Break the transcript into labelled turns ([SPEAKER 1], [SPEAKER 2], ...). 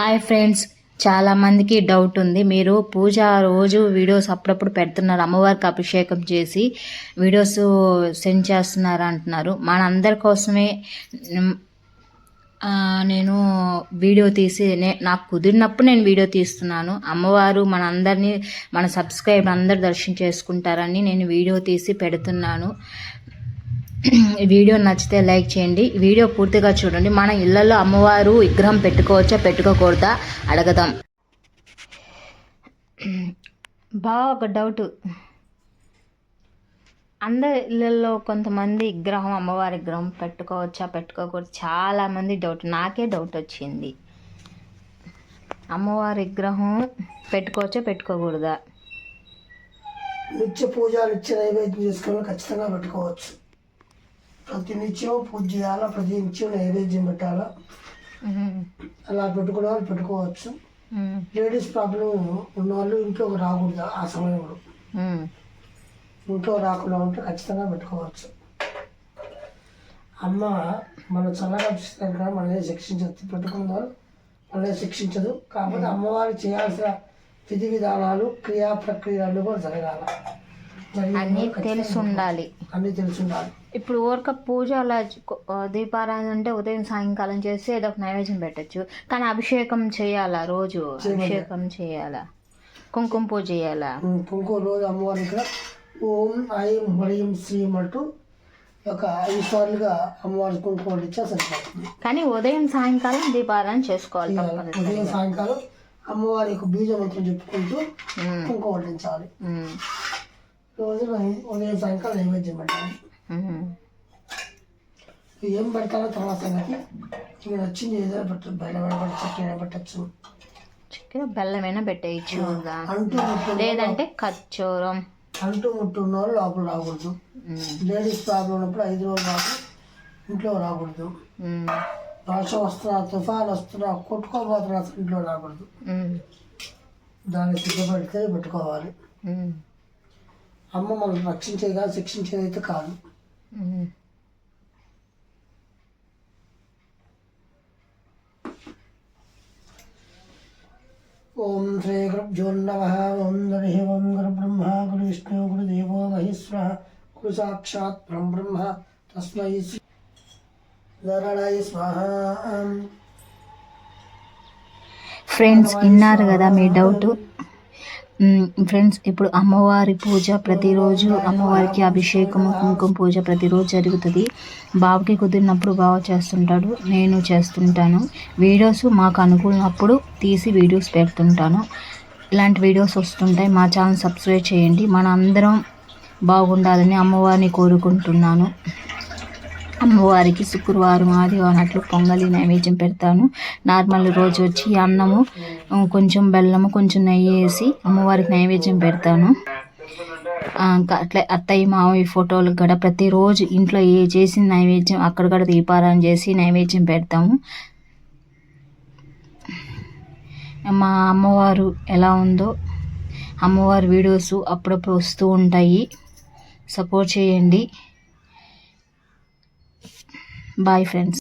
[SPEAKER 1] Hi friends చాలామందికి doubt ఉంది మీరు పూజ రోజు వీడియోస్ అప్పుడప్పుడు పెడుతున్నారు అమ్మవారికి అభిషేకం చేసి వీడియోస్ సెండ్ చేస్తున్నారు అంటున్నారు మనందరి కోసమే నేను వీడియో తీసి నే నాకు కుదిరినప్పుడు నేను వీడియో తీస్తున్నాను అమ్మవారు మన అందరినీ మన సబ్స్క్రైబర్ అందరు దర్శనం చేసుకుంటారని నేను వీడియో తీసి పెడుతున్నాను వీడియో నచ్చితే లైక్ చేయండి వీడియో పూర్తిగా చూడండి మన ఇళ్లలో అమ్మవారు విగ్రహం పెట్టుకోవచ్చా పెట్టుకోకూడదా అడగదాం బాగా ఒక డౌట్ అందరి ఇళ్ళల్లో కొంతమంది విగ్రహం అమ్మవారి విగ్రహం పెట్టుకోవచ్చా పెట్టుకోకూడదు చాలామంది డౌట్ నాకే డౌట్ వచ్చింది అమ్మవారి విగ్రహం పెట్టుకోవచ్చా పెట్టుకోకూడదా
[SPEAKER 2] నిత్య పూజ నిత్య నైవేద్యం చేసుకోవాలి ఖచ్చితంగా పెట్టుకోవచ్చు ప్రతి నిత్యం పూజ చేయాలా ప్రతి నిత్యం నైవేద్యం పెట్టాలా అలా పెట్టుకునే వాళ్ళు పెట్టుకోవచ్చు లేడీస్ ప్రాబ్లం ఉన్న వాళ్ళు ఇంట్లోకి రాకూడదు ఆ సమయంలో ఇంట్లో రాకుండా ఉంటే ఖచ్చితంగా పెట్టుకోవచ్చు అమ్మ మన చల్లగా చూస్తాను కదా మనల్ని శిక్షించదు పెట్టుకున్న వాళ్ళు మనల్ని శిక్షించదు కాకపోతే అమ్మవారు చేయాల్సిన విధి విధానాలు క్రియా ప్రక్రియలు కూడా జరగాల
[SPEAKER 1] అన్నీ తెలిసి ఉండాలి అన్నీ తెలిసి ఉండాలి ఇప్పుడు ఓర్క పూజ అలా దీపారాధన అంటే ఉదయం సాయంకాలం చేస్తే ఏదో ఒక నైవేద్యం పెట్టచ్చు కానీ అభిషేకం చేయాలా రోజు అభిషేకం చేయాలా కుంకుమ పూజ చేయాలా
[SPEAKER 2] కుంకుమ రోజు అమ్మవారి ఓం ఐం హ్రీం శ్రీం అంటూ ఒక ఐదు సార్లుగా అమ్మవారి కుంకుమ సరిపోతుంది
[SPEAKER 1] కానీ ఉదయం సాయంకాలం దీపారాధన చేసుకోవాలి
[SPEAKER 2] ఉదయం సాయంకాలం అమ్మవారి యొక్క బీజమంత్రం చెప్పుకుంటూ కుంకుమ వడ్డించాలి రోజులు ఉదయం సాయంకాలం నైవేద్యం పెట్టాలి ఏం పెడతారో తర్వాత ఇక నచ్చింది ఏదైనా పెట్టు బయట చక్కెర పెట్టచ్చు
[SPEAKER 1] చక్కెర బెల్లమైనా పెట్టేయచ్చు అంటూ లేదంటే కచ్చోరం
[SPEAKER 2] అంటూ ముట్టున్న వాళ్ళు లోపల రాకూడదు లేడీస్ ప్రాబ్లం ఉన్నప్పుడు ఐదు రోజులు రాకు ఇంట్లో రాకూడదు వర్షం వస్తున్నా తుఫాన్ వస్తున్నా కొట్టుకోబోతున్నా ఇంట్లో రాకూడదు దాన్ని సిద్ధపడితే పెట్టుకోవాలి అమ్మ మనం రక్షించేది కాదు శిక్షించేది అయితే కాదు ఓం శ్రీ గురుజోన్నవ ఓం హరి ఓం
[SPEAKER 1] గురు బ్రహ్మ గురు విష్ణు గురు దేవో మహేశ్వర గురు సాక్షాత్ బ్రహ్మ తస్మై నరళయ స్వాహ ఫ్రెండ్స్ విన్నారు కదా మీ డౌట్ ఫ్రెండ్స్ ఇప్పుడు అమ్మవారి పూజ ప్రతిరోజు అమ్మవారికి అభిషేకము కుంకుమ పూజ ప్రతిరోజు జరుగుతుంది బావకి కుదిరినప్పుడు బావ చేస్తుంటాడు నేను చేస్తుంటాను వీడియోస్ మాకు అనుకున్నప్పుడు తీసి వీడియోస్ పెడుతుంటాను ఇలాంటి వీడియోస్ వస్తుంటాయి మా ఛానల్ సబ్స్క్రైబ్ చేయండి మనందరం బాగుండాలని అమ్మవారిని కోరుకుంటున్నాను అమ్మవారికి శుక్రవారం ఆదివారం అట్లు పొంగలి నైవేద్యం పెడతాను నార్మల్ రోజు వచ్చి అన్నము కొంచెం బెల్లము కొంచెం నెయ్యి వేసి అమ్మవారికి నైవేద్యం పెడతాను ఇంకా అట్లా అత్తయ్య మామయ్య ఫోటోలకు కూడా ప్రతిరోజు ఇంట్లో ఏ చేసిన నైవేద్యం అక్కడ కూడా దీపారాయణ చేసి నైవేద్యం పెడతాము మా అమ్మవారు ఎలా ఉందో అమ్మవారి వీడియోస్ అప్పుడప్పుడు వస్తూ ఉంటాయి సపోర్ట్ చేయండి Bye friends.